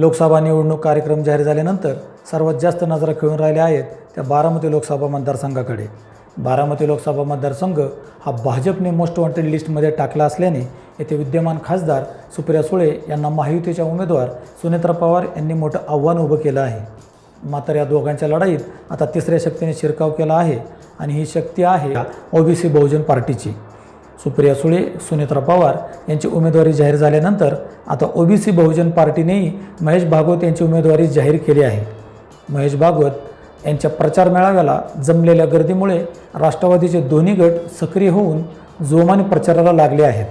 लोकसभा निवडणूक कार्यक्रम जाहीर झाल्यानंतर सर्वात जास्त नजरा खेळून राहिल्या आहेत त्या बारामती लोकसभा मतदारसंघाकडे. बारामती लोकसभा मतदारसंघ हा भाजपने मोस्ट वॉन्टेड लिस्टमध्ये टाकला असल्याने येथे विद्यमान खासदार सुप्रिया सुळे यांना महायुतीच्या उमेदवार सुनेत्रा पवार यांनी मोठं आव्हान उभं केलं आहे. मात्र या दोघांच्या लढाईत आता तिसऱ्या शक्तीने शिरकाव केला आहे आणि ही शक्ती आहे ओबीसी बहुजन पार्टीची. सुप्रिया सुळे सुनेत्रा पवार यांची उमेदवारी जाहीर झाल्यानंतर आता ओबीसी बहुजन पार्टीनेही महेश भागवत यांची उमेदवारी जाहीर केली आहे. महेश भागवत यांच्या प्रचार मेळाव्याला जमलेल्या गर्दीमुळे राष्ट्रवादीचे दोन्ही गट सक्रिय होऊन जोमाने प्रचाराला लागले आहेत.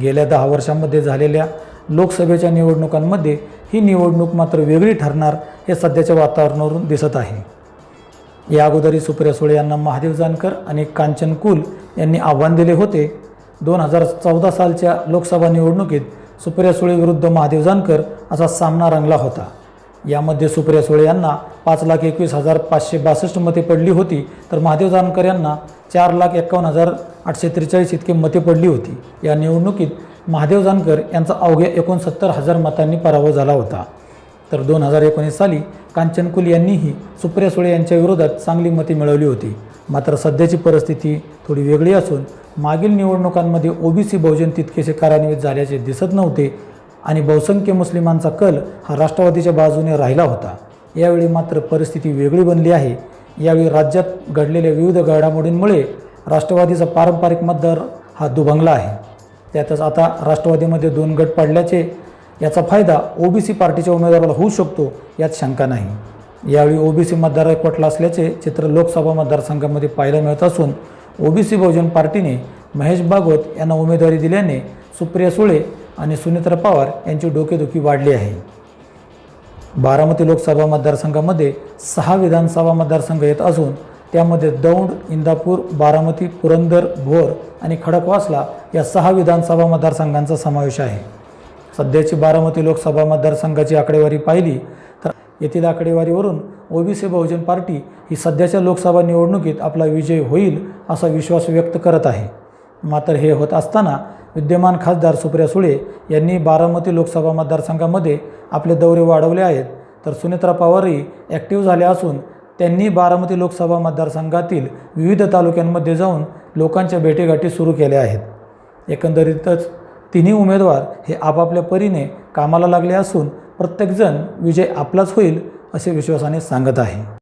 गेल्या दहा वर्षांमध्ये झालेल्या लोकसभेच्या निवडणुकांमध्ये ही निवडणूक मात्र वेगळी ठरणार हे सध्याच्या वातावरणावरून दिसत आहे. या अगोदरी सुप्रिया सुळे यांना महादेव जानकर आणि कांचन कुल यांनी आव्हान दिले होते. दोन हजार चौदा सालच्या लोकसभा निवडणुकीत सुप्रिया सुळे विरुद्ध महादेव जानकर असा सामना रंगला होता. यामध्ये सुप्रिया सुळे यांना पाच लाख एकवीस हजार पाचशे बासष्ट मते पडली होती तर महादेव जानकर यांना चार लाख एकावन्न हजार आठशे त्रेचाळीस इतके मते पडली होती. या निवडणुकीत महादेव जानकर यांचा अवघ्या एकोणसत्तर हजार मतांनी पराभव झाला होता. तर दोन हजार एकोणीस साली कांचनकुल यांनीही सुप्रिया सुळे यांच्या विरोधात चांगली मते मिळवली होती. मात्र सध्याची परिस्थिती थोडी वेगळी असून मागील निवडणुकांमध्ये ओबीसी बहुजन तितकेसे कार्यान्वित झाल्याचे दिसत नव्हते आणि बहुसंख्य मुस्लिमांचा कल हा राष्ट्रवादीच्या बाजूने राहिला होता. यावेळी मात्र परिस्थिती वेगळी बनली आहे. यावेळी राज्यात घडलेल्या विविध घडामोडींमुळे राष्ट्रवादीचा पारंपरिक मतदार हा दुभंगला आहे. त्यातच आता राष्ट्रवादीमध्ये दोन गट पडल्याचे याचा फायदा ओबीसी पार्टीच्या उमेदवाराला होऊ शकतो यात शंका नाही. यावेळी ओबीसी मतदार एकवटला असल्याचे चित्र लोकसभा मतदारसंघामध्ये पाहायला मिळत असून ओबीसी बहुजन पार्टीने महेश भागवत यांना उमेदवारी दिल्याने सुप्रिया सुळे आणि सुनेत्रा पवार यांची डोकेदुखी वाढली आहे. बारामती लोकसभा मतदारसंघामध्ये सहा विधानसभा मतदारसंघ येत असून त्यामध्ये दौंड इंदापूर बारामती पुरंदर भोर आणि खडकवासला या सहा विधानसभा मतदारसंघांचा समावेश आहे. सध्याची बारामती लोकसभा मतदारसंघाची आकडेवारी पाहिली तर येथील आकडेवारीवरून ओबीसी बहुजन पार्टी ही सध्याच्या लोकसभा निवडणुकीत आपला विजय होईल असा विश्वास व्यक्त करत आहे. मात्र हे होत असताना विद्यमान खासदार सुप्रिया सुळे यांनी बारामती लोकसभा मतदारसंघामध्ये आपले दौरे वाढवले आहेत. तर सुनेत्रा पवारही ॲक्टिव्ह झाले असून त्यांनी बारामती लोकसभा मतदारसंघातील विविध तालुक्यांमध्ये जाऊन लोकांच्या भेटीगाठी सुरू केल्या आहेत. एकंदरीतच तिन्ही उमेदवार हे आपापल्या परीने कामाला लागले असून प्रत्येकजण विजय आपलाच होईल असे विश्वासाने सांगत आहे.